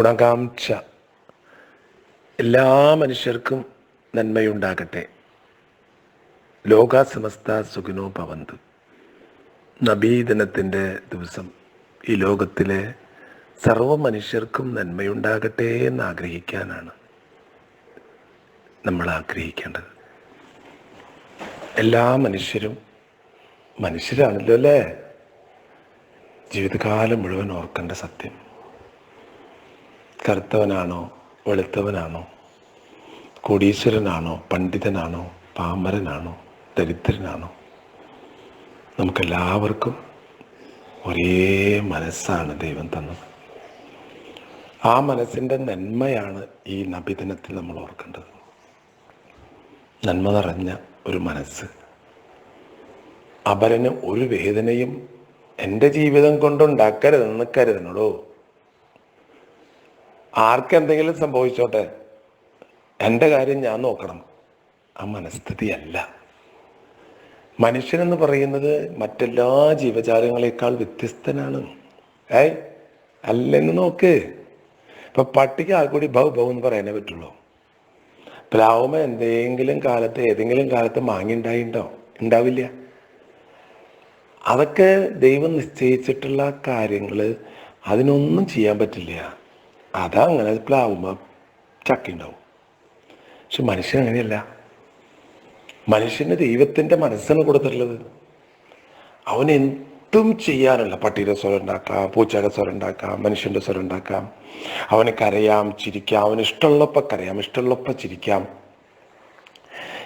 ഗുണകാംക്ഷ എല്ലാ മനുഷ്യർക്കും നന്മയുണ്ടാകട്ടെ. ലോകാസമസ്ത സുഖിനോ ഭവന്തു. നബീദിനത്തിന്റെ ദിവസം ഈ ലോകത്തിലെ സർവ മനുഷ്യർക്കും നന്മയുണ്ടാകട്ടെ എന്ന് ആഗ്രഹിക്കാനാണ് നമ്മൾ ആഗ്രഹിക്കേണ്ടത്. എല്ലാ മനുഷ്യരും മനുഷ്യരാണല്ലോ അല്ലേ? ജീവിതകാലം മുഴുവൻ ഓർക്കേണ്ട സത്യം. കറുത്തവനാണോ വെളുത്തവനാണോ കോടീശ്വരനാണോ പണ്ഡിതനാണോ പാമരനാണോ ദരിദ്രനാണോ? നമുക്കെല്ലാവർക്കും ഒരേ മനസ്സാണ് ദൈവം തന്നത്. ആ മനസ്സിന്റെ നന്മയാണ് ഈ നബിദിനത്തിൽ നമ്മൾ ഓർക്കേണ്ടത്. നന്മ നിറഞ്ഞ ഒരു മനസ്സ്. അപരന് ഒരു വേദനയും എന്റെ ജീവിതം കൊണ്ടുണ്ടാക്കരുതെന്ന് കരുതണോടോ? ആർക്കെന്തെങ്കിലും സംഭവിച്ചോട്ടെ? എന്റെ കാര്യം ഞാൻ നോക്കണം. ആ മനസ്ഥിതിയല്ല. മനുഷ്യനെന്ന് പറയുന്നത് മറ്റെല്ലാ ജീവജാലങ്ങളെക്കാൾ വ്യത്യസ്തനാണ്. ഏയ് അല്ലെന്ന് നോക്ക്. ഇപ്പൊ പട്ടിക്ക് ആൾക്കൂടി ബൗ ബൗ എന്ന് പറയാനേ പറ്റുള്ളൂ. പ്ലാവുമ എന്തെങ്കിലും കാലത്ത് ഏതെങ്കിലും കാലത്ത് മാങ്ങ ഉണ്ടായിണ്ടോ ഉണ്ടാവില്ല. അതൊക്കെ ദൈവം നിശ്ചയിച്ചിട്ടുള്ള കാര്യങ്ങൾ അതിനൊന്നും ചെയ്യാൻ പറ്റില്ല. അതാ അങ്ങനെ ചക്കുണ്ടാവും. പക്ഷെ മനുഷ്യൻ അങ്ങനെയല്ല മനുഷ്യന് ദൈവത്തിന്റെ മനസ്സാണ് കൊടുത്തിട്ടുള്ളത്. അവൻ എന്തും ചെയ്യാനുള്ള പട്ടിയുടെ സ്വരം ഉണ്ടാക്കാം പൂച്ചയുടെ സ്വരം ഉണ്ടാക്കാം മനുഷ്യന്റെ സ്വരം ഉണ്ടാക്കാം. അവന് കരയാം ചിരിക്കാം അവന് ഇഷ്ടമുള്ളപ്പോൾ കരയാം ഇഷ്ടമുള്ളപ്പോൾ ചിരിക്കാം.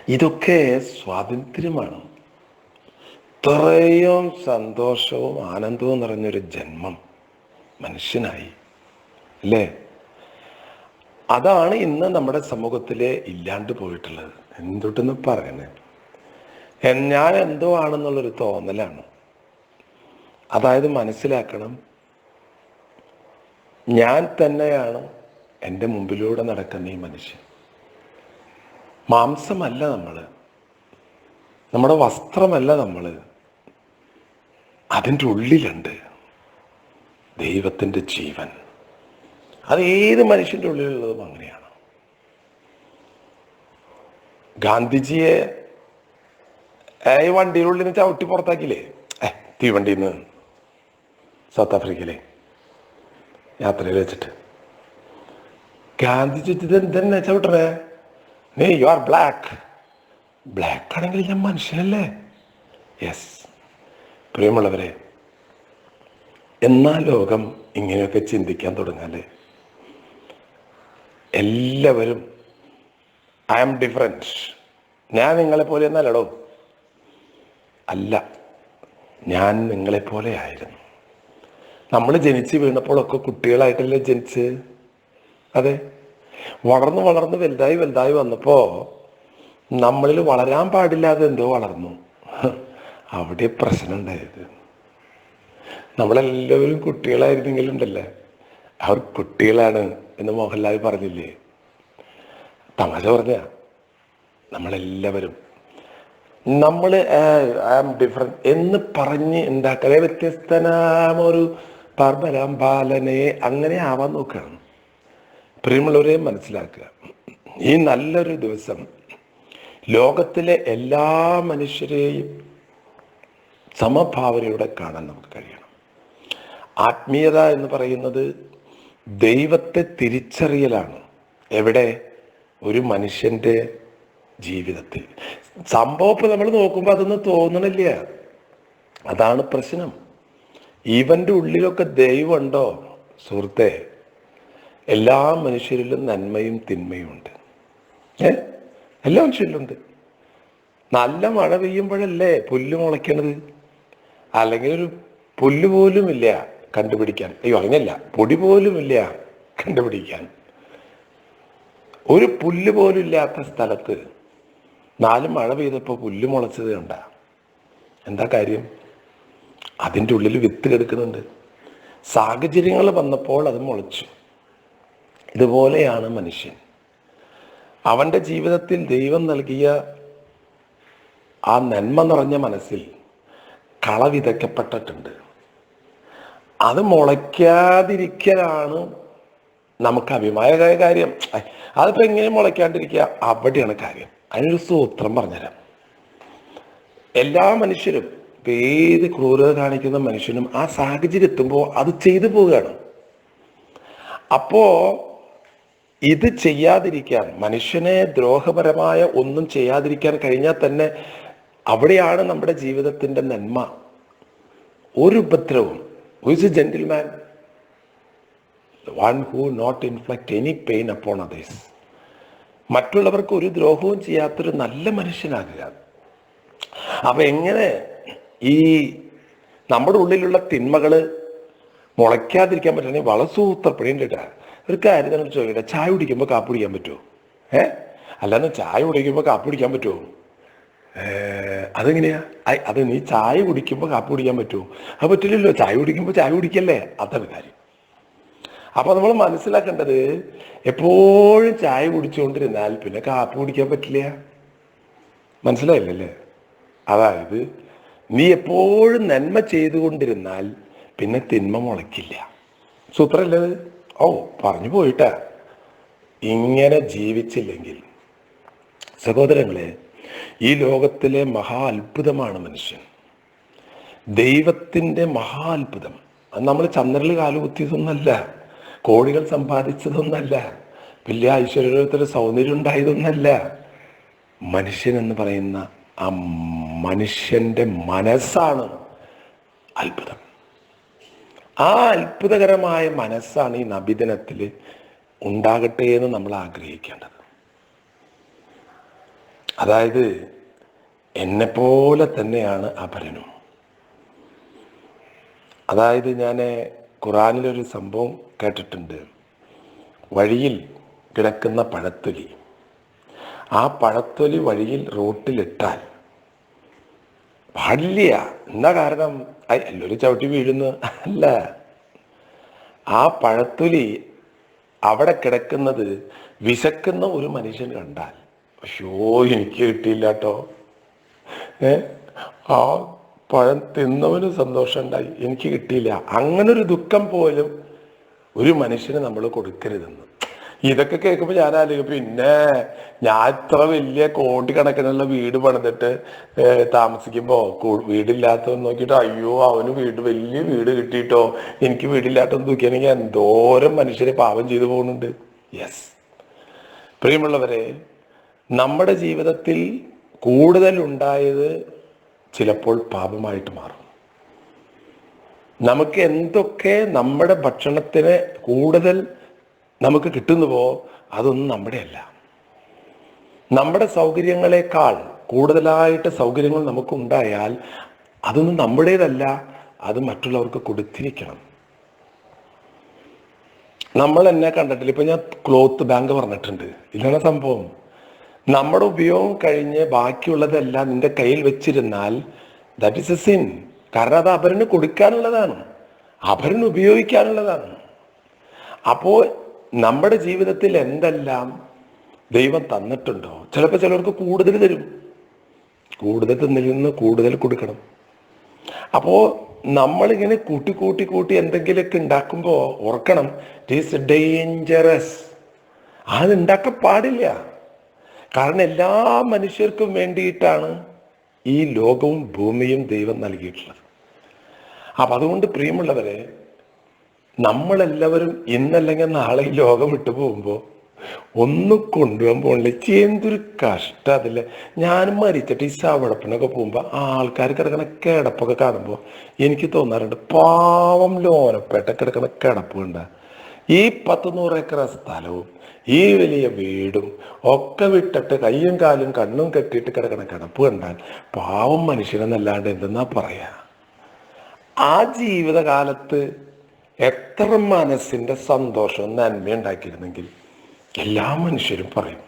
ഇതൊക്കെ സ്വാതന്ത്ര്യമാണ് ഇത്രയും സന്തോഷവും ആനന്ദവും നിറഞ്ഞൊരു ജന്മം മനുഷ്യനായി. അല്ലേ? അതാണ് ഇന്ന് നമ്മുടെ സമൂഹത്തിൽ ഇല്ലാണ്ട് പോയിട്ടുള്ളത്. എന്തൊട്ടെന്ന് പറയണേ? ഞാൻ എന്തോ ആണെന്നുള്ളൊരു തോന്നലാണ്. അതായത് മനസ്സിലാക്കണം ഞാൻ തന്നെയാണ് എന്റെ മുമ്പിലൂടെ നടക്കുന്ന ഈ മനുഷ്യൻ. മാംസമല്ല നമ്മൾ നമ്മുടെ വസ്ത്രമല്ല നമ്മൾ അതിന്റെ ഉള്ളിലുണ്ട് ദൈവത്തിന്റെ ജീവൻ. അത് ഏത് മനുഷ്യന്റെ ഉള്ളിലുള്ളതും അങ്ങനെയാണ്. ഗാന്ധിജിയെ ഈ വണ്ടിയിലുള്ളിൽ നിന്ന് ചവിട്ടി പുറത്താക്കിയില്ലേ? ഏ തീവണ്ടിയിൽ നിന്ന് സൗത്ത് ആഫ്രിക്കയിലെ യാത്രയിൽ വെച്ചിട്ട്. ഗാന്ധിജി ഇത് ചവിട്ടണേ? നീ യു ആർ ബ്ലാക്ക് ബ്ലാക്ക് ആണെങ്കിൽ ഞാൻ മനുഷ്യനല്ലേ? യെസ് പ്രിയമുള്ളവരെ എന്നാ ലോകം ഇങ്ങനെയൊക്കെ ചിന്തിക്കാൻ തുടങ്ങാല്ലേ എല്ലാവരും ഐ ആം ഡിഫറെന്റ് ഞാൻ നിങ്ങളെ പോലെ ഒന്നല്ലടോ. അല്ല ഞാൻ നിങ്ങളെ പോലെ ആയിരുന്നു. നമ്മൾ ജനിച്ച് വീണപ്പോഴൊക്കെ കുട്ടികളായിട്ടല്ലേ ജനിച്ച്? അതെ. വളർന്ന് വളർന്ന് വലുതായി വലുതായി വന്നപ്പോൾ നമ്മളിൽ വളരാൻ പാടില്ലാതെ എന്തോ വളർന്നു. അവിടെ പ്രശ്നം ഉണ്ടായത്. നമ്മളെല്ലാവരും കുട്ടികളായിരുന്നെങ്കിലുണ്ടല്ലേ? അവർ കുട്ടികളാണ്. എന്ന് മോഹൻലാൽ പറഞ്ഞില്ലേ? തമാശ പറഞ്ഞ നമ്മളെല്ലാവരും. നമ്മൾ ഐ ആം ഡിഫറെന്റ് എന്ന് പറഞ്ഞ് ഉണ്ടാക്കാതെ വ്യത്യസ്തനാമൊരു പർബരാം ബാലനെ അങ്ങനെ ആവാൻ നോക്കുകയാണ് പ്രിയമുള്ളവരെ മനസ്സിലാക്കുക. ഈ നല്ലൊരു ദിവസം ലോകത്തിലെ എല്ലാ മനുഷ്യരെയും സമഭാവനയോടെ കാണാൻ നമുക്ക് കഴിയണം. ആത്മീയത എന്ന് പറയുന്നത് ദൈവത്തെ തിരിച്ചറിയലാണ്. എവിടെ? ഒരു മനുഷ്യന്റെ ജീവിതത്തിൽ. സംഭവം നമ്മൾ നോക്കുമ്പോൾ അതൊന്നും തോന്നണില്ല. അതാണ് പ്രശ്നം. ഇവന്റെ ഉള്ളിലൊക്കെ ദൈവമുണ്ടോ? സുഹൃത്തെ എല്ലാ മനുഷ്യരിലും നന്മയും തിന്മയും ഉണ്ട്. ഏ? എല്ലാ മനുഷ്യരിലുണ്ട് നല്ല മഴ പെയ്യുമ്പോഴല്ലേ പുല്ല് മുളയ്ക്കണത്? അല്ലെങ്കിൽ ഒരു പുല്ല് പോലും ഇല്ല കണ്ടുപിടിക്കാൻ. അയ്യോ അങ്ങനല്ല. പൊടി പോലുമില്ല കണ്ടുപിടിക്കാൻ. ഒരു പുല്ല് പോലും ഇല്ലാത്ത സ്ഥലത്ത് നാല് മഴ പെയ്തപ്പോൾ പുല്ല് മുളച്ചത് കണ്ട. എന്താ കാര്യം? അതിന്റെ ഉള്ളിൽ വിത്ത് കിടക്കുന്നുണ്ട്. സാഹചര്യങ്ങൾ വന്നപ്പോൾ അത് മുളച്ചു. ഇതുപോലെയാണ് മനുഷ്യൻ. അവന്റെ ജീവിതത്തിൽ ദൈവം നൽകിയ ആ നന്മ നിറഞ്ഞ മനസ്സിൽ കള വിതയ്ക്കപ്പെട്ടിട്ടുണ്ട്. അത് മുളയ്ക്കാതിരിക്കലാണ് നമുക്ക് അഭിമാനമായ കാര്യം. അതിപ്പോ എങ്ങനെ മുളയ്ക്കാണ്ടിരിക്കുക? അവിടെയാണ് കാര്യം. അതിനൊരു സൂത്രം പറഞ്ഞുതരാം. എല്ലാ മനുഷ്യരും പേര് ക്രൂരത കാണിക്കുന്ന മനുഷ്യനും ആ സാഹചര്യം എത്തുമ്പോൾ അത് ചെയ്തു പോവുകയാണ്. അപ്പോ ഇത് ചെയ്യാതിരിക്കാൻ മനുഷ്യനെ ദ്രോഹപരമായ ഒന്നും ചെയ്യാതിരിക്കാൻ കഴിഞ്ഞാൽ തന്നെ അവിടെയാണ് നമ്മുടെ ജീവിതത്തിന്റെ നന്മ. ഒരു ഉപദ്രവവും is a gentleman one who not inflict any pain upon others മറ്റുള്ളവർക്ക് ഒരു ദ്രോഹവും ചെയ്യാത്തൊരു നല്ല മനുഷ്യനാകുക. അപ്പൊ എങ്ങനെ ഈ നമ്മുടെ ഉള്ളിലുള്ള തിന്മകൾ മുളയ്ക്കാതിരിക്കാൻ പറ്റണമെങ്കിൽ വളസൂത്രപ്പെടേണ്ട ഒരു കാര്യം നമ്മൾ ചോദിക്കട്ടെ? ചായ കുടിക്കുമ്പോൾ കാപ്പി കുടിക്കാൻ പറ്റുമോ ഏ? അല്ലാതെ ചായ കുടിക്കുമ്പോൾ കാപ്പി കുടിക്കാൻ പറ്റുമോ അതെങ്ങനെയാ? അത് നീ ചായ കുടിക്കുമ്പോൾ കാപ്പി കുടിക്കാൻ പറ്റുമോ അത് പറ്റില്ലല്ലോ ചായ കുടിക്കുമ്പോൾ ചായ കുടിക്കല്ലേ? അതാണ് കാര്യം. അപ്പൊ നമ്മൾ മനസ്സിലാക്കേണ്ടത് എപ്പോഴും ചായ കുടിച്ചുകൊണ്ടിരുന്നാൽ പിന്നെ കാപ്പി കുടിക്കാൻ പറ്റില്ല. മനസ്സിലായില്ലല്ലേ? അതായത് നീ എപ്പോഴും നന്മ ചെയ്തുകൊണ്ടിരുന്നാൽ പിന്നെ തിന്മ മുളയ്ക്കില്ല. സൂത്രല്ലേ ഓ പറഞ്ഞു പോയിട്ടാ. ഇങ്ങനെ ജീവിച്ചില്ലെങ്കിൽ. സഹോദരങ്ങളെ ഈ ലോകത്തിലെ മഹാ അത്ഭുതമാണ് മനുഷ്യൻ. ദൈവത്തിന്റെ മഹാ അത്ഭുതം. അത് നമ്മൾ ചന്ദ്രനിൽ കാലുകുത്തിയതൊന്നല്ല കോടികൾ സമ്പാദിച്ചതൊന്നല്ല വലിയ ഐശ്വര്യത്തിന് സൗന്ദര്യം ഉണ്ടായതൊന്നല്ല. മനുഷ്യൻ എന്ന് പറയുന്ന ആ മനുഷ്യന്റെ മനസ്സാണ് അത്ഭുതം. ആ അത്ഭുതകരമായ മനസ്സാണ് ഈ നബിദിനത്തിൽ ഉണ്ടാകട്ടെ എന്ന് നമ്മൾ ആഗ്രഹിക്കേണ്ടത്. അതായത് എന്നെപ്പോലെ തന്നെയാണ് അപരനും. അതായത് ഞാൻ ഖുറാനിലൊരു സംഭവം കേട്ടിട്ടുണ്ട്. വഴിയിൽ കിടക്കുന്ന പഴത്തൊലി. ആ പഴത്തൊലി വഴിയിൽ റോട്ടിലിട്ടാൽ പാടില്ല. എന്താ കാരണം? എല്ലാവരും ചവിട്ടി വീഴുന്നു. അല്ല. ആ പഴത്തൊലി അവിടെ കിടക്കുന്നത് വിശക്കുന്ന ഒരു മനുഷ്യൻ കണ്ടാൽ അയ്യോ എനിക്ക് കിട്ടിയില്ല കേട്ടോ ഏ? ആ പഴം തിന്നവന് സന്തോഷം ഉണ്ടായി എനിക്ക് കിട്ടിയില്ല. അങ്ങനെ ഒരു ദുഃഖം പോലും ഒരു മനുഷ്യന് നമ്മൾ കൊടുക്കരുതെന്ന്. ഇതൊക്കെ കേൾക്കുമ്പോൾ ഞാൻ ആലോചിക്കും പിന്നെ ഞാൻ ഇത്ര വലിയ കോടിക്കണക്കിനുള്ള വീട് പണിതിട്ട് താമസിക്കുമ്പോൾ താമസിക്കുമ്പോ വീടില്ലാത്തവൻ നോക്കിയിട്ട് അയ്യോ അവന് വീട് വലിയ വീട് കിട്ടിയിട്ടോ. എനിക്ക് വീടില്ലാത്തെന്ന് നോക്കിയാണെങ്കിൽ എന്തോരം മനുഷ്യരെ പാപം ചെയ്തു പോകുന്നുണ്ട്. യെസ്. പ്രിയമുള്ളവരെ നമ്മുടെ ജീവിതത്തിൽ കൂടുതൽ ഉണ്ടായത് ചിലപ്പോൾ പാപമായിട്ട് മാറും. നമുക്ക് എന്തൊക്കെ നമ്മുടെ ഭക്ഷണത്തിന് കൂടുതൽ നമുക്ക് കിട്ടുന്നുവോ അതൊന്നും നമ്മുടെ അല്ല നമ്മുടെ സൗകര്യങ്ങളെക്കാൾ കൂടുതലായിട്ട് സൗകര്യങ്ങൾ നമുക്കുണ്ടായാൽ അതൊന്നും നമ്മുടേതല്ല അത് മറ്റുള്ളവർക്ക് കൊടുത്തിരിക്കണം. നമ്മൾ എന്നെ കണ്ടിട്ടില്ല. ഇപ്പൊ ഞാൻ ക്ലോത്ത് ബാങ്ക് പറഞ്ഞിട്ടുണ്ട്. ഇതാണ് സംഭവം. നമ്മുടെ ഉപയോഗം കഴിഞ്ഞ് ബാക്കിയുള്ളതെല്ലാം നിന്റെ കയ്യിൽ വെച്ചിരുന്നാൽ ദാറ്റ് ഇസ് എ സിൻ കാരണം അത് അപരന് കൊടുക്കാനുള്ളതാണ്. അപരന് ഉപയോഗിക്കാനുള്ളതാണ്. അപ്പോൾ നമ്മുടെ ജീവിതത്തിൽ എന്തെല്ലാം ദൈവം തന്നിട്ടുണ്ടോ? ചിലപ്പോൾ ചിലർക്ക് കൂടുതൽ തരും. കൂടുതൽ തന്നിരുന്ന് കൂടുതൽ കൊടുക്കണം. അപ്പോൾ നമ്മളിങ്ങനെ കൂട്ടി കൂട്ടി കൂട്ടി എന്തെങ്കിലുമൊക്കെ ഉണ്ടാക്കുമ്പോൾ ഓർക്കണം ഇറ്റ് ഈസ് ഡേഞ്ചറസ് അത് ഉണ്ടാക്കാൻ പാടില്ല. കാരണം എല്ലാ മനുഷ്യർക്കും വേണ്ടിയിട്ടാണ് ഈ ലോകവും ഭൂമിയും ദൈവം നൽകിയിട്ടുള്ളത്. അപ്പൊ അതുകൊണ്ട് പ്രിയമുള്ളവരെ നമ്മളെല്ലാവരും ഇന്നല്ലെങ്കിൽ നാളെ ഈ ലോകം വിട്ടു പോകുമ്പോൾ ഒന്ന് കൊണ്ടുപോകാൻ പോകണില്ല എന്തൊരു കഷ്ടം അതില്ല ഞാനും മരിച്ചിട്ട് ഈ ശവടപ്പിനൊക്കെ പോകുമ്പോൾ ആൾക്കാർ കിടക്കണ കിടപ്പൊക്കെ കാണുമ്പോൾ എനിക്ക് തോന്നാറുണ്ട് പാവം ലോനപ്പേട്ട കിടക്കുന്ന കിടപ്പ് ഈ പത്ത് നൂറ് ഏക്കർ സ്ഥലവും ഈ വലിയ വീടും ഒക്കെ വിട്ടിട്ട് കയ്യും കാലും കണ്ണും കെട്ടിയിട്ട് കിടക്കണ കിടപ്പ് കണ്ടാൽ പാവം മനുഷ്യനെന്നല്ലാണ്ട് എന്തെന്നാ പറയാ? ആ ജീവിതകാലത്ത് എത്ര മനസ്സിന്റെ സന്തോഷവും നന്മ ഉണ്ടാക്കിയിരുന്നെങ്കിൽ എല്ലാ മനുഷ്യരും പറയും.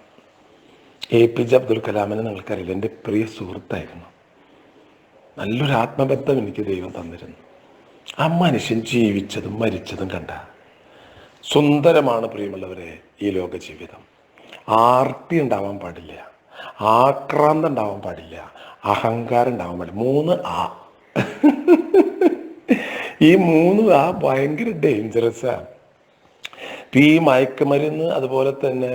എ പി ജെ അബ്ദുൽ കലാമിനെ നിങ്ങൾക്കറിയില്ല എന്റെ പ്രിയ സുഹൃത്തായിരുന്നു. നല്ലൊരു ആത്മബന്ധം എനിക്ക് ദൈവം തന്നിരുന്നു. ആ മനുഷ്യൻ ജീവിച്ചതും മരിച്ചതും കണ്ട സുന്ദരമാണ് പ്രിയമുള്ളവരെ ഈ ലോക ജീവിതം ആർത്തി ഉണ്ടാവാൻ പാടില്ല ആക്രാന്തം ഉണ്ടാവാൻ പാടില്ല അഹങ്കാരം ഉണ്ടാവാൻ പാടില്ല. മൂന്ന് ആ. ഈ മൂന്ന് ആ ഭയങ്കര ഡേഞ്ചറസാണ് ഇപ്പം ഈ മയക്കുമരുന്ന് അതുപോലെ തന്നെ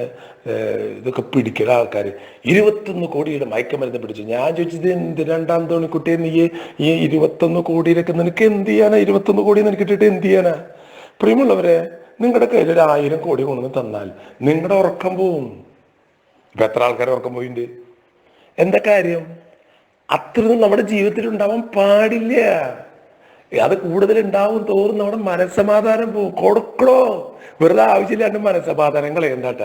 ഇതൊക്കെ പിടിക്കുന്ന ആൾക്കാർ ഇരുപത്തൊന്ന് കോടിയുടെ മയക്കുമരുന്ന് പിടിച്ചു. ഞാൻ ചോദിച്ചത് എന്ത് രണ്ടാം തോണി കുട്ടിയെ നീ ഈ ഇരുപത്തൊന്ന് കോടിയിലൊക്കെ നിനക്ക് എന്ത് ചെയ്യാനാ? ഇരുപത്തൊന്ന് കോടി നിനക്ക് ഇട്ടിട്ട് എന്ത് ചെയ്യാനാ? പ്രിയമുള്ളവരെ നിങ്ങളുടെ കയ്യിൽ ഒരു ആയിരം കോടി കൊണ്ടു തന്നാൽ നിങ്ങളുടെ ഉറക്കം പോവും. ഇപ്പൊ എത്ര ആൾക്കാർ ഉറക്കം പോയിട്ടുണ്ട് എന്താ കാര്യം? അത്രയൊന്നും നമ്മുടെ ജീവിതത്തിൽ ഉണ്ടാവാൻ പാടില്ല. അത് കൂടുതൽ ഉണ്ടാവും തോറും നമ്മുടെ മനസ്സമാധാനം പോകും കൊടുക്കണോ? വെറുതെ ആവശ്യമില്ലാണ്ട് മനസ്സമാധാനം കളയണ്ടാട്ട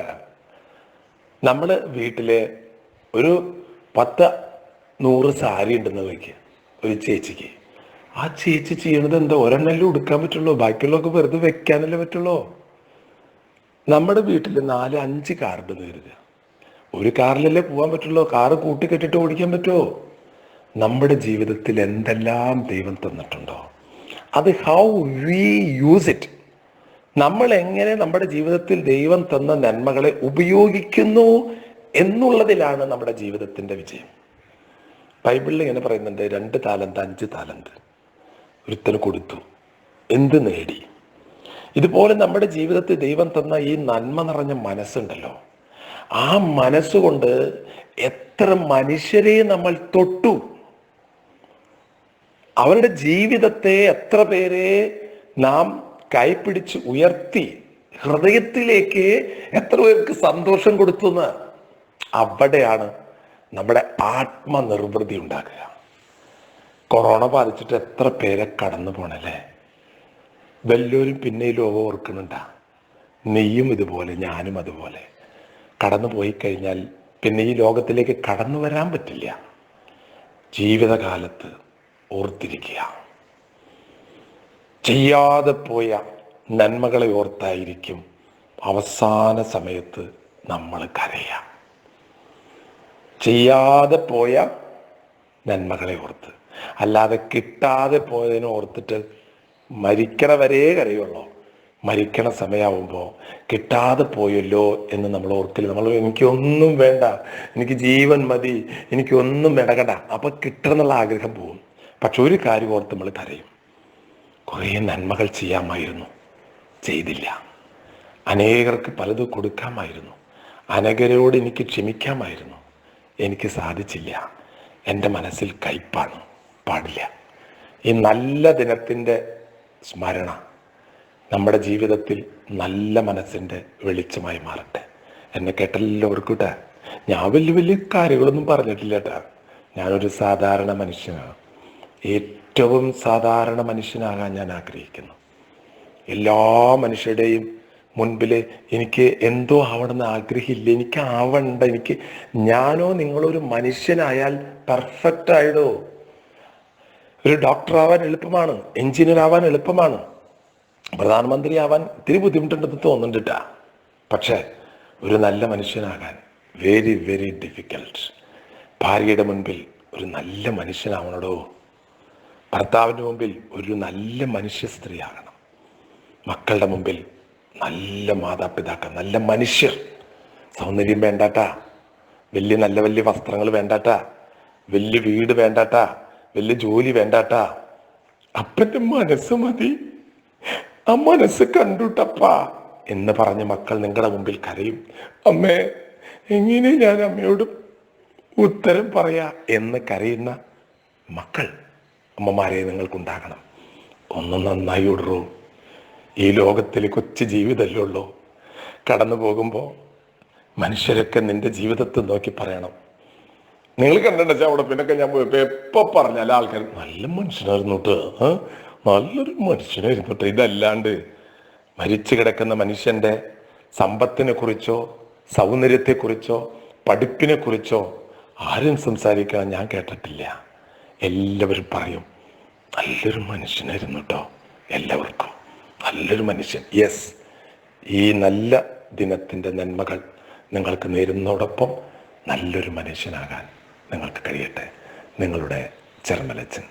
നമ്മൾ വീട്ടിൽ ഒരു പത്ത് നൂറ് സാരി ഉണ്ടെന്ന് വയ്ക്കുക ഒരു ചേച്ചിക്ക്. ആ ചേച്ചി ചെയ്യണത് എന്താ? ഒരെണ്ണല്ലേ ഉടുക്കാൻ പറ്റുള്ളൂ? ബാക്കിയുള്ളതൊക്കെ വെറുതെ വെക്കാനല്ലേ പറ്റുള്ളൂ? നമ്മുടെ വീട്ടിൽ നാല് അഞ്ച് കാറുണ്ടെന്ന് കരുതുക. ഒരു കാറിലല്ലേ പോകാൻ പറ്റുള്ളൂ? കാറ് കൂട്ടിക്കെട്ടിട്ട് ഓടിക്കാൻ പറ്റുമോ? നമ്മുടെ ജീവിതത്തിൽ എന്തെല്ലാം ദൈവം തന്നിട്ടുണ്ടോ? അത് ഹൗ വി യൂസ് ഇറ്റ് നമ്മൾ എങ്ങനെ നമ്മുടെ ജീവിതത്തിൽ ദൈവം തന്ന നന്മകളെ ഉപയോഗിക്കുന്നു എന്നുള്ളതിലാണ് നമ്മുടെ ജീവിതത്തിന്റെ വിജയം. ബൈബിളിൽ ഇങ്ങനെ പറയുന്നുണ്ട് രണ്ട് താലന്ത് അഞ്ച് താലന്ത്. ഒരുത്തന് കൊടുത്തു. എന്ത് നേടി? ഇതുപോലെ നമ്മുടെ ജീവിതത്തിൽ ദൈവം തന്ന ഈ നന്മ നിറഞ്ഞ മനസ്സുണ്ടല്ലോ. ആ മനസ്സുകൊണ്ട് എത്ര മനുഷ്യരെ നമ്മൾ തൊട്ടു. അവരുടെ ജീവിതത്തെ എത്ര പേരെ നാം കൈപ്പിടിച്ച് ഉയർത്തി ഹൃദയത്തിലേക്ക് എത്ര പേർക്ക് സന്തോഷം കൊടുത്തുന്ന് അവിടെയാണ് നമ്മുടെ ആത്മനിർവൃതി ഉണ്ടാക്കുക കൊറോണ ബാധിച്ചിട്ട് എത്ര പേരെ കടന്നു പോണല്ലേ? വല്ലവരും പിന്നെ ഈ ലോകം ഓർക്കുന്നുണ്ടാ? നീയും ഇതുപോലെ ഞാനും അതുപോലെ. കടന്നു പോയി കഴിഞ്ഞാൽ പിന്നെ ഈ ലോകത്തിലേക്ക് കടന്നു വരാൻ പറ്റില്ല. ജീവിതകാലത്ത് ഓർത്തിരിക്കുക. ചെയ്യാതെ പോയ നന്മകളെ ഓർത്തായിരിക്കും അവസാന സമയത്ത് നമ്മൾ കരയുക. ചെയ്യാതെ പോയ നന്മകളെ ഓർത്ത്. അല്ലാതെ കിട്ടാതെ പോയതിനെ ഓർത്തിട്ട് മരിക്കണ വരേ കരയുള്ളൂ. മരിക്കണ സമയമാവുമ്പോൾ കിട്ടാതെ പോയല്ലോ എന്ന് നമ്മൾ ഓർക്കില്ല. നമ്മൾ എനിക്കൊന്നും വേണ്ട. എനിക്ക് ജീവൻ മതി. എനിക്കൊന്നും വേണ്ടകണ്ട അപ്പം കിട്ടണം എന്നുള്ള ആഗ്രഹം പോവും. പക്ഷെ ഒരു കാര്യം ഓർത്ത് നമ്മൾ കരയും. കുറേ നന്മകൾ ചെയ്യാമായിരുന്നു. ചെയ്തില്ല. അനേകർക്ക് പലതും കൊടുക്കാമായിരുന്നു. അനേകരോട് എനിക്ക് ക്ഷമിക്കാമായിരുന്നു. എനിക്ക് സാധിച്ചില്ല. എന്റെ മനസ്സിൽ കയ്പാണ്. പാടില്ല. ഈ നല്ല ദിനത്തിന്റെ സ്മരണ നമ്മുടെ ജീവിതത്തിൽ നല്ല മനസ്സിന്റെ വെളിച്ചമായി മാറട്ടെ. എന്നെ കേട്ടെല്ലാവർക്കും കേട്ടാ ഞാൻ വലിയ വലിയ കാര്യങ്ങളൊന്നും പറഞ്ഞിട്ടില്ല കേട്ടാ ഞാനൊരു സാധാരണ മനുഷ്യനാണ് ഏറ്റവും സാധാരണ മനുഷ്യനാകാൻ ഞാൻ ആഗ്രഹിക്കുന്നു. എല്ലാ മനുഷ്യരുടെയും മുൻപിൽ എനിക്ക് എന്തോ ആവണമെന്ന് ആഗ്രഹമില്ല. എനിക്ക് ആവണ്ട. എനിക്ക് ഞാനോ നിങ്ങളൊരു മനുഷ്യനായാൽ പെർഫെക്റ്റ് ആയിടോ. ഒരു ഡോക്ടർ ആവാൻ എളുപ്പമാണ് എഞ്ചിനീയർ ആവാൻ എളുപ്പമാണ്. പ്രധാനമന്ത്രി ആവാൻ ഇത്തിരി ബുദ്ധിമുട്ടുണ്ടെന്ന് തോന്നുന്നുണ്ടാ പക്ഷേ ഒരു നല്ല മനുഷ്യനാകാൻ വെരി വെരി ഡിഫിക്കൽട്ട് ഭാര്യയുടെ മുൻപിൽ ഒരു നല്ല മനുഷ്യനാവണടോ? ഭർത്താവിന്റെ മുമ്പിൽ ഒരു നല്ല മനുഷ്യ സ്ത്രീ ആകണം. മക്കളുടെ മുമ്പിൽ നല്ല മാതാപിതാക്കൾ നല്ല മനുഷ്യർ. സൗന്ദര്യം വേണ്ടാട്ടാ വലിയ നല്ല വലിയ വസ്ത്രങ്ങൾ വേണ്ടാട്ടാ വലിയ വീട് വേണ്ടാട്ടാ വലിയ ജോലി വേണ്ടാട്ടാ. അപ്പന്റെ മനസ്സ് മതി. ആ മനസ്സ് കണ്ടുട്ടപ്പാ. എന്ന് പറഞ്ഞ മക്കൾ നിങ്ങളുടെ മുമ്പിൽ കരയും. അമ്മേ എങ്ങനെ ഞാൻ അമ്മയോട് ഉത്തരം പറയാ എന്ന് കരയുന്ന മക്കൾ അമ്മമാരെ നിങ്ങൾക്കുണ്ടാകണം. ഒന്ന് നന്നായി വിടറൂ ഈ ലോകത്തിൽ കൊച്ചു ജീവിതമല്ലേ ഉള്ളൂ. കടന്നു പോകുമ്പോൾ മനുഷ്യരൊക്കെ നിന്റെ ജീവിതത്തെ നോക്കി പറയണം. നിങ്ങൾ കണ്ടിട്ടുണ്ടെച്ചാ അവിടെ പിന്നൊക്കെ ഞാൻ പോയപ്പോ എപ്പോ പറഞ്ഞാലും ആൾക്കാർ നല്ല മനുഷ്യനായിരുന്നു കേട്ടോ. നല്ലൊരു മനുഷ്യനായിരുന്നു കേട്ടോ. ഇതല്ലാണ്ട് മരിച്ചു കിടക്കുന്ന മനുഷ്യന്റെ സമ്പത്തിനെ കുറിച്ചോ സൗന്ദര്യത്തെക്കുറിച്ചോ പഠിപ്പിനെ കുറിച്ചോ ആരും സംസാരിക്കാൻ ഞാൻ കേട്ടിട്ടില്ല. എല്ലാവരും പറയും നല്ലൊരു മനുഷ്യനായിരുന്നു കേട്ടോ എല്ലാവർക്കും. നല്ലൊരു മനുഷ്യൻ. യെസ് ഈ നല്ല ദിനത്തിന്റെ നന്മകൾ നിങ്ങൾക്ക് നേരുന്നതോടൊപ്പം നല്ലൊരു മനുഷ്യനാകാൻ. നിങ്ങൾക്ക് കഴിയട്ടെ. നിങ്ങളുടെ ചെറുമലച്ചൻ